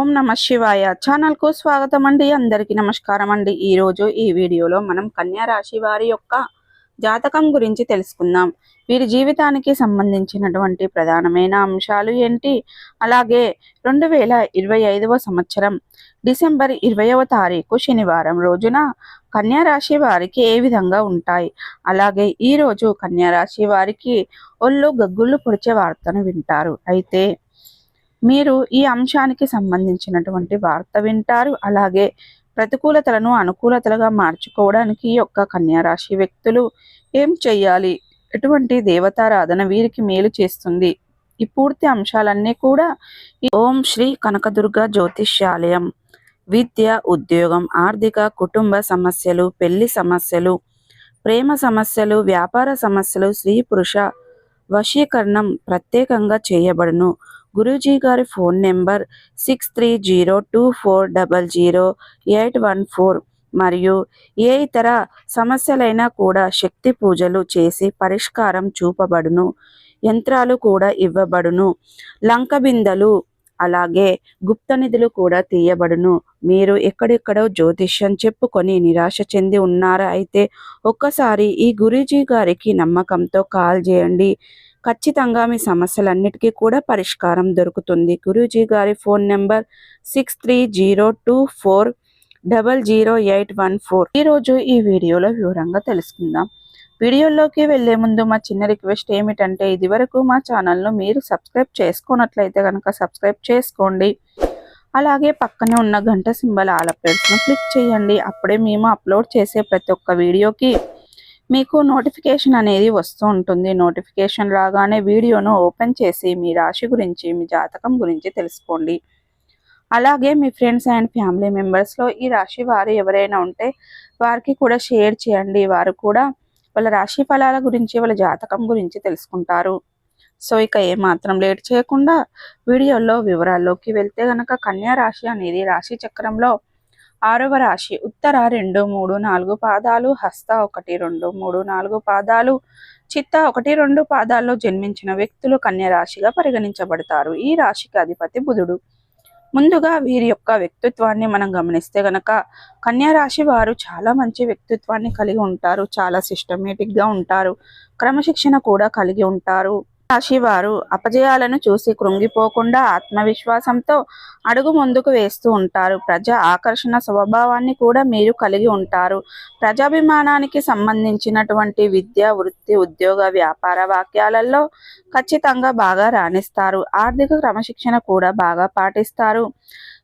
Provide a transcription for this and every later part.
ఓం నమ శివాయ ఛానల్కు స్వాగతం అండి. అందరికీ నమస్కారం అండి. ఈ రోజు ఈ వీడియోలో మనం కన్యా రాశి వారి యొక్క జాతకం గురించి తెలుసుకుందాం. వీరి జీవితానికి సంబంధించినటువంటి ప్రధానమైన అంశాలు ఏంటి? అలాగే రెండు వేల ఇరవై ఐదవ సంవత్సరం డిసెంబర్ ఇరవైవ తారీఖు శనివారం రోజున కన్యా రాశి వారికి ఏ విధంగా ఉంటాయి? అలాగే ఈ రోజు కన్యా రాశి వారికి ఒళ్ళు గగ్గుళ్ళు పొడిచే వార్తను వింటారు. అయితే మీరు ఈ అంశానికి సంబంధించినటువంటి వార్త వింటారు. అలాగే ప్రతికూలతలను అనుకూలతలుగా మార్చుకోవడానికి ఈ యొక్క కన్యారాశి వ్యక్తులు ఏం చెయ్యాలి? ఎటువంటి దేవతారాధన వీరికి మేలు చేస్తుంది? ఈ పూర్తి అంశాలన్నీ కూడా ఓం శ్రీ కనకదుర్గ జ్యోతిష్యాలయం. విద్య ఉద్యోగం ఆర్థిక కుటుంబ సమస్యలు పెళ్ళి సమస్యలు ప్రేమ సమస్యలు వ్యాపార సమస్యలు స్త్రీ పురుష వశీకరణం ప్రత్యేకంగా చేయబడును. గురూజీ గారి phone number six three zero two four double zero eight one four మరియు ఏ ఇతర సమస్యలైనా కూడా శక్తి పూజలు చేసి పరిష్కారం చూపబడును. యంత్రాలు కూడా ఇవ్వబడును. లంక బిందెలు అలాగే గుప్త నిధులు కూడా తీయబడును. మీరు ఎక్కడెక్కడో జ్యోతిష్యం చెప్పుకొని నిరాశ చెంది ఉన్నారా అయితే ఒక్కసారి ఈ గురూజీ గారికి నమ్మకంతో కాల్ చేయండి. ఖచ్చితంగా మీ సమస్యలన్నిటికీ కూడా పరిష్కారం దొరుకుతుంది. గురూజీ గారి phone number six three zero two four double zero eight one four. ఈరోజు ఈ వీడియోలో వివరంగా తెలుసుకుందాం. వీడియోలోకి వెళ్ళే ముందు మా చిన్న రిక్వెస్ట్ ఏమిటంటే ఇది వరకు మా ఛానల్ను మీరు సబ్స్క్రైబ్ చేసుకున్నట్లయితే కనుక సబ్స్క్రైబ్ చేసుకోండి. అలాగే పక్కనే ఉన్న గంట సింబల్ ఆల్ అప్డేట్స్ను క్లిక్ చేయండి. అప్పుడే మేము అప్లోడ్ చేసే ప్రతి ఒక్క వీడియోకి మీకు నోటిఫికేషన్ అనేది వస్తూ ఉంటుంది. నోటిఫికేషన్ రాగానే వీడియోను ఓపెన్ చేసి మీ రాశి గురించి మీ జాతకం గురించి తెలుసుకోండి. అలాగే మీ ఫ్రెండ్స్ అండ్ ఫ్యామిలీ మెంబర్స్లో ఈ రాశి వారు ఎవరైనా ఉంటే వారికి కూడా షేర్ చేయండి. వారు కూడా వాళ్ళ రాశి ఫలాల గురించి వాళ్ళ జాతకం గురించి తెలుసుకుంటారు. సో ఇక ఏమాత్రం లేట్ చేయకుండా వీడియోలో వివరాల్లోకి వెళ్తే గనక కన్యా రాశి అనేది రాశి చక్రంలో ఆరవ రాశి ఉత్తర రెండు మూడు నాలుగు పాదాలు హస్త ఒకటి రెండు మూడు నాలుగు పాదాలు చిత్త ఒకటి రెండు పాదాల్లో జన్మించిన వ్యక్తులు కన్య రాశిగా పరిగణించబడతారు. ఈ రాశికి అధిపతి బుధుడు. ముందుగా వీరి యొక్క వ్యక్తిత్వాన్ని మనం గమనిస్తే గనక కన్యా రాశి వారు చాలా మంచి వ్యక్తిత్వాన్ని కలిగి ఉంటారు. చాలా సిస్టమేటిక్గా ఉంటారు. క్రమశిక్షణ కూడా కలిగి ఉంటారు. రాశి వారు అపజయాలను చూసి కృంగిపోకుండా ఆత్మవిశ్వాసంతో అడుగు ముందుకు వేస్తూ ఉంటారు. ప్రజా ఆకర్షణ స్వభావాన్ని కూడా మీరు కలిగి ఉంటారు. ప్రజాభిమానానికి సంబంధించినటువంటి విద్య వృత్తి ఉద్యోగ వ్యాపార వాక్యాలలో ఖచ్చితంగా బాగా రాణిస్తారు. ఆర్థిక క్రమశిక్షణ కూడా బాగా పాటిస్తారు.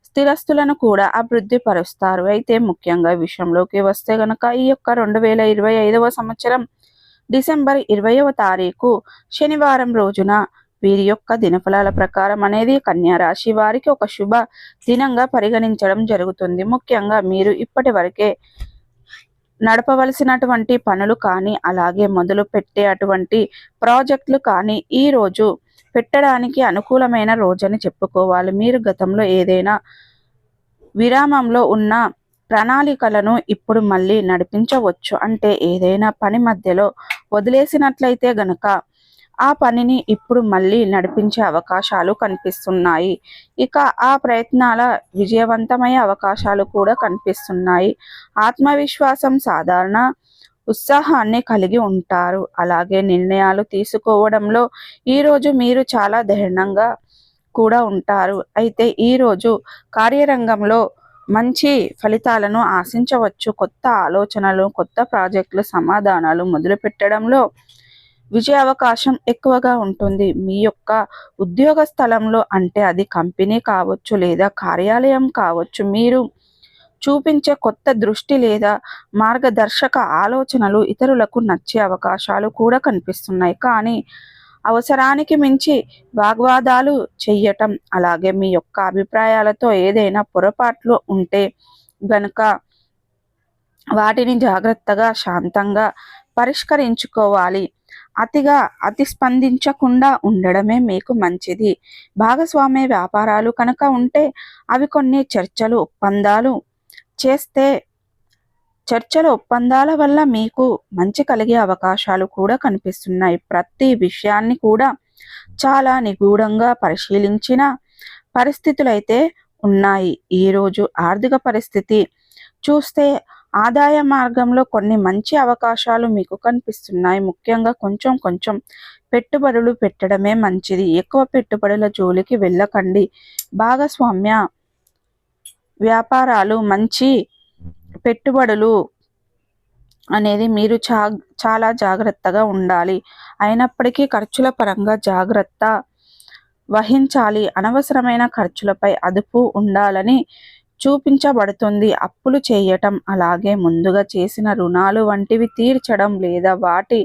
స్థిరస్తులను కూడా అభివృద్ధి పరుస్తారు. అయితే ముఖ్యంగా విషయంలోకి వస్తే గనక ఈ యొక్క రెండు వేల ఇరవై ఐదవ సంవత్సరం డిసెంబర్ ఇరవైవ తారీఖు శనివారం రోజున వీరి యొక్క దినఫలాల ప్రకారం అనేది కన్యా రాశి వారికి ఒక శుభ దినంగా పరిగణించడం జరుగుతుంది. ముఖ్యంగా మీరు ఇప్పటి వరకే నడపవలసినటువంటి పనులు కానీ అలాగే మొదలు పెట్టే అటువంటి ప్రాజెక్టులు కానీ ఈ రోజు పెట్టడానికి అనుకూలమైన రోజని చెప్పుకోవాలి. మీరు గతంలో ఏదైనా విరామంలో ఉన్న ప్రణాళికలను ఇప్పుడు మళ్ళీ నడిపించవచ్చు. అంటే ఏదైనా పని మధ్యలో వదిలేసినట్లయితే గనక ఆ పనిని ఇప్పుడు మళ్ళీ నడిపించే అవకాశాలు కనిపిస్తున్నాయి. ఇక ఆ ప్రయత్నాల విజయవంతమయ్యే అవకాశాలు కూడా కనిపిస్తున్నాయి. ఆత్మవిశ్వాసం సాధారణ ఉత్సాహాన్ని కలిగి ఉంటారు. అలాగే నిర్ణయాలు తీసుకోవడంలో ఈరోజు మీరు చాలా ధైర్యంగా కూడా ఉంటారు. అయితే ఈరోజు కార్యరంగంలో మంచి ఫలితాలను ఆశించవచ్చు. కొత్త ఆలోచనలు కొత్త ప్రాజెక్టులు సమాధానాలు మొదలు పెట్టడంలో విజయ అవకాశం ఎక్కువగా ఉంటుంది. మీ యొక్క ఉద్యోగ స్థలంలో అంటే అది కంపెనీ కావచ్చు లేదా కార్యాలయం కావచ్చు మీరు చూపించే కొత్త దృష్టి లేదా మార్గదర్శక ఆలోచనలు ఇతరులకు నచ్చే అవకాశాలు కూడా కనిపిస్తున్నాయి. కానీ అవసరానికి మించి వాగ్వాదాలు చెయ్యటం. అలాగే మీ యొక్క అభిప్రాయాలతో ఏదైనా పొరపాట్లు ఉంటే గనుక వాటిని జాగ్రత్తగా శాంతంగా పరిష్కరించుకోవాలి. అతిగా అతి స్పందించకుండా ఉండడమే మీకు మంచిది. భాగస్వామ్య వ్యాపారాలు కనుక ఉంటే అవి కొన్ని చర్చలు ఒప్పందాలు చేస్తే చర్చల ఒప్పందాల వల్ల మీకు మంచి కలిగే అవకాశాలు కూడా కనిపిస్తున్నాయి. ప్రతి విషయాన్ని కూడా చాలా నిగూఢంగా పరిశీలించిన పరిస్థితులైతే ఉన్నాయి. ఈరోజు ఆర్థిక పరిస్థితి చూస్తే ఆదాయ మార్గంలో కొన్ని మంచి అవకాశాలు మీకు కనిపిస్తున్నాయి. ముఖ్యంగా కొంచెం కొంచెం పెట్టుబడులు పెట్టడమే మంచిది. ఎక్కువ పెట్టుబడుల జోలికి వెళ్ళకండి. భాగస్వామ్య వ్యాపారాలు మంచి పెట్టుబడులు అనేది మీరు చా చాలా జాగ్రత్తగా ఉండాలి. అయినప్పటికీ ఖర్చుల పరంగా జాగ్రత్త వహించాలి. అనవసరమైన ఖర్చులపై అదుపు ఉండాలని చూపించబడుతుంది. అప్పులు చేయటం అలాగే ముందుగా చేసిన రుణాలు వంటివి తీర్చడం లేదా వాటి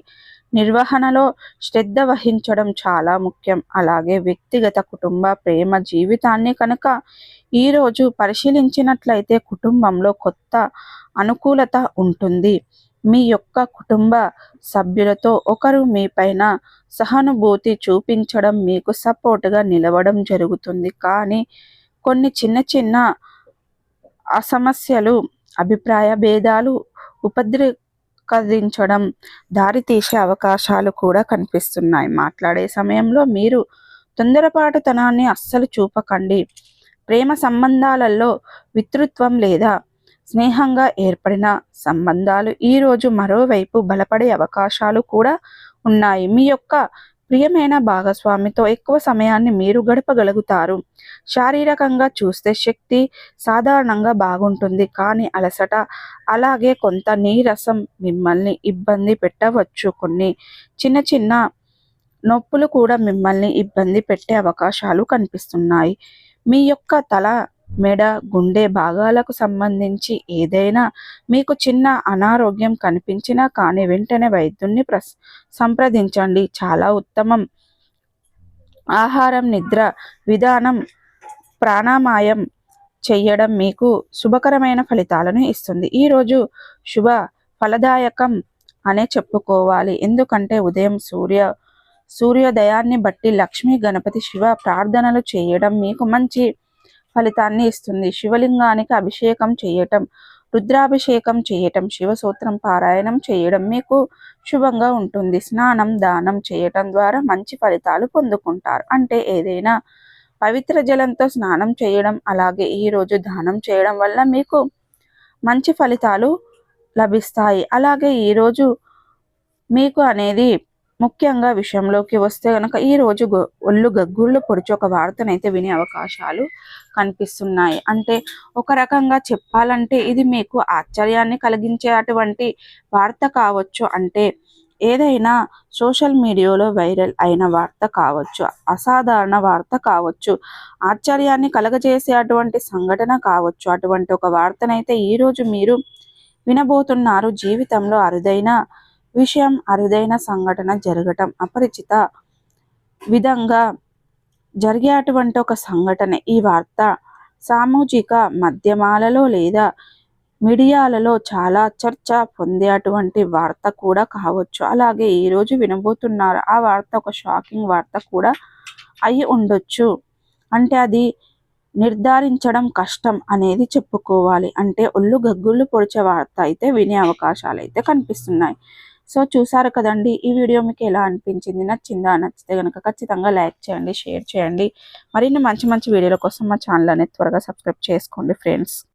నిర్వహణలో శ్రద్ధ వహించడం చాలా ముఖ్యం. అలాగే వ్యక్తిగత కుటుంబ ప్రేమ జీవితాన్ని కనుక ఈరోజు పరిశీలించినట్లయితే కుటుంబంలో కొత్త అనుకూలత ఉంటుంది. మీ యొక్క కుటుంబ సభ్యులతో ఒకరు మీ పైన సహానుభూతి చూపించడం మీకు సపోర్ట్గా నిలవడం జరుగుతుంది. కానీ కొన్ని చిన్న చిన్న అసమస్యలు అభిప్రాయ భేదాలు ఉపద్రికరించడం దారితీసే అవకాశాలు కూడా కనిపిస్తున్నాయి. మాట్లాడే సమయంలో మీరు తొందరపాటుతనాన్ని అస్సలు చూపకండి. ప్రేమ సంబంధాలలో వితృత్వం లేదా స్నేహంగా ఏర్పడిన సంబంధాలు ఈరోజు మరోవైపు బలపడే అవకాశాలు కూడా ఉన్నాయి. మీ యొక్క ప్రియమైన భాగస్వామితో ఎక్కువ సమయాన్ని మీరు గడపగలుగుతారు. శారీరకంగా చూస్తే శక్తి సాధారణంగా బాగుంటుంది. కానీ అలసట అలాగే కొంత నీరసం మిమ్మల్ని ఇబ్బంది పెట్టవచ్చు. కొన్ని చిన్న చిన్న నొప్పులు కూడా మిమ్మల్ని ఇబ్బంది పెట్టే అవకాశాలు కనిపిస్తున్నాయి. మీ యొక్క తల మెడ గుండె భాగాలకు సంబంధించి ఏదైనా మీకు చిన్న అనారోగ్యం కనిపించినా కానీ వెంటనే వైద్యున్ని ప్రస్ సంప్రదించండి. చాలా ఉత్తమం. ఆహారం నిద్ర విధానం ప్రాణామాయం చెయ్యడం మీకు శుభకరమైన ఫలితాలను ఇస్తుంది. ఈరోజు శుభ ఫలదాయకం అనే చెప్పుకోవాలి. ఎందుకంటే ఉదయం సూర్య సూర్యోదయాన్ని బట్టి లక్ష్మీ గణపతి శివ ప్రార్థనలు చేయడం మీకు మంచి ఫలితాన్ని ఇస్తుంది. శివలింగానికి అభిషేకం చేయటం రుద్రాభిషేకం చేయటం శివసూత్రం పారాయణం చేయడం మీకు శుభంగా ఉంటుంది. స్నానం దానం చేయటం ద్వారా మంచి ఫలితాలు పొందుకుంటారు. అంటే ఏదైనా పవిత్ర జలంతో స్నానం చేయడం అలాగే ఈరోజు దానం చేయడం వల్ల మీకు మంచి ఫలితాలు లభిస్తాయి. అలాగే ఈరోజు మీకు అనేది ముఖ్యంగా విషయంలోకి వస్తే కనుక ఈరోజు ఒళ్ళు గగ్గుళ్ళు పొడిచి ఒక వార్తనైతే వినే అవకాశాలు కనిపిస్తున్నాయి. అంటే ఒక రకంగా చెప్పాలంటే ఇది మీకు ఆశ్చర్యాన్ని కలిగించే అటువంటి వార్త కావచ్చు. అంటే ఏదైనా సోషల్ మీడియాలో వైరల్ అయిన వార్త కావచ్చు అసాధారణ వార్త కావచ్చు ఆశ్చర్యాన్ని కలగజేసే అటువంటి సంఘటన కావచ్చు. అటువంటి ఒక వార్తనైతే ఈరోజు మీరు వినబోతున్నారు. జీవితంలో అరుదైన విషయం అరుదైన సంఘటన జరగటం అపరిచిత విధంగా జరిగే అటువంటి ఒక సంఘటన. ఈ వార్త సామాజిక మాధ్యమాలలో లేదా మీడియాలలో చాలా చర్చ పొందే అటువంటి వార్త కూడా కావచ్చు. అలాగే ఈరోజు వినబోతున్నారు ఆ వార్త ఒక షాకింగ్ వార్త కూడా అయి ఉండొచ్చు. అంటే అది నిర్ధారించడం కష్టం అనేది చెప్పుకోవాలి. అంటే ఒళ్ళు గగ్గుళ్ళు పొడిచే వార్త అయితే వినే అవకాశాలు అయితే కనిపిస్తున్నాయి. సో చూసారు కదండి ఈ వీడియో మీకు ఎలా అనిపించింది నచ్చిందా నచ్చితే కనుక ఖచ్చితంగా లైక్ చేయండి షేర్ చేయండి. మరిన్ని మంచి మంచి వీడియోల కోసం మా ఛానల్ అనేది త్వరగా సబ్స్క్రైబ్ చేసుకోండి ఫ్రెండ్స్.